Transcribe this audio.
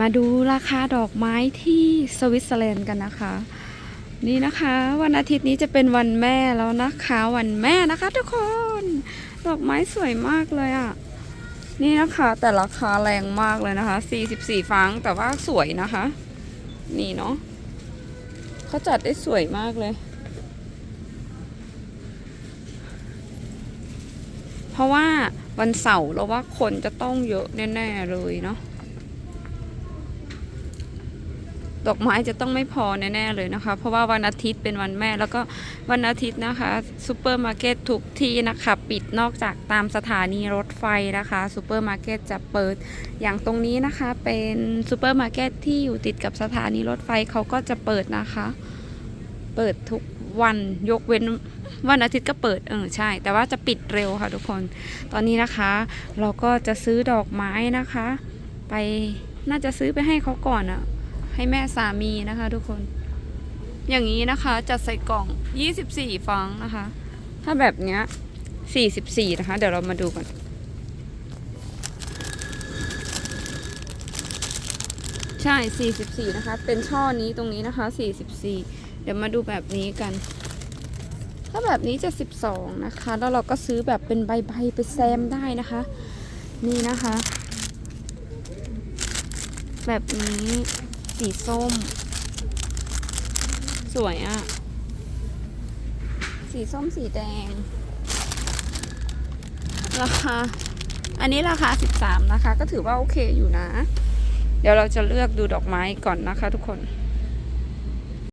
มาดูราคาดอกไม้ที่สวิตเซอร์แลนด์กันนะคะ นี่นะคะ วันอาทิตย์นี้จะเป็นวันแม่แล้วนะคะ วันแม่นะคะทุกคน ดอกไม้สวยมากเลยอะ่ะ นี่นะคะแต่ราคาแรงมากเลยนะคะ 44ฟังแต่ว่าสวยนะคะ นี่เนาะเขาจัดได้สวยมากเลยเพราะว่าวันเสาร์เราว่าคนจะต้องเยอะแน่ ๆ เลยเนาะ ดอกไม้จะต้องไม่พอแน่ๆเลยนะคะ เพราะว่าวันอาทิตย์เป็นวันแม่แล้วก็วันอาทิตย์นะคะซูเปอร์มาร์เก็ตทุกที่นะคะปิดนอกจากตามสถานีรถไฟนะคะซูเปอร์มาร์เก็ตจะเปิดอย่างตรงนี้นะคะเป็นซูเปอร์มาร์เก็ตที่อยู่ติดกับสถานีรถไฟเขาก็จะเปิดนะคะ เปิดทุกวันยกเว้นวันอาทิตย์ก็เปิดเออใช่ แต่ว่าจะปิดเร็วค่ะทุกคน ตอนนี้นะคะ เราก็จะซื้อดอกไม้นะคะ ไปน่าจะซื้อไปให้เขาก่อนอะ ให้แม่สามีนะคะทุกคน อย่างนี้นะคะจะใส่กล่อง 24ฟองนะคะ ถ้าแบบเนี้ย 44 นะคะ เดี๋ยวเรามาดูกันใช่ 44 นะคะ เป็นช่อนี้ตรงนี้นะคะ 44 เดี๋ยวมาดูแบบนี้กัน ถ้าแบบนี้จะ 12 นะคะ แล้วเราก็ซื้อแบบเป็นใบๆไปแซมได้นะคะ นี่นะคะ แบบนี้ สีส้ม สวยอะ่ะ สีส้มสีแดง ราคา อันนี้ราคา 13 นะคะ ก็ถือว่าโอเคอยู่นะ เดี๋ยวเราจะเลือกดูดอกไม้ก่อนนะคะทุกคน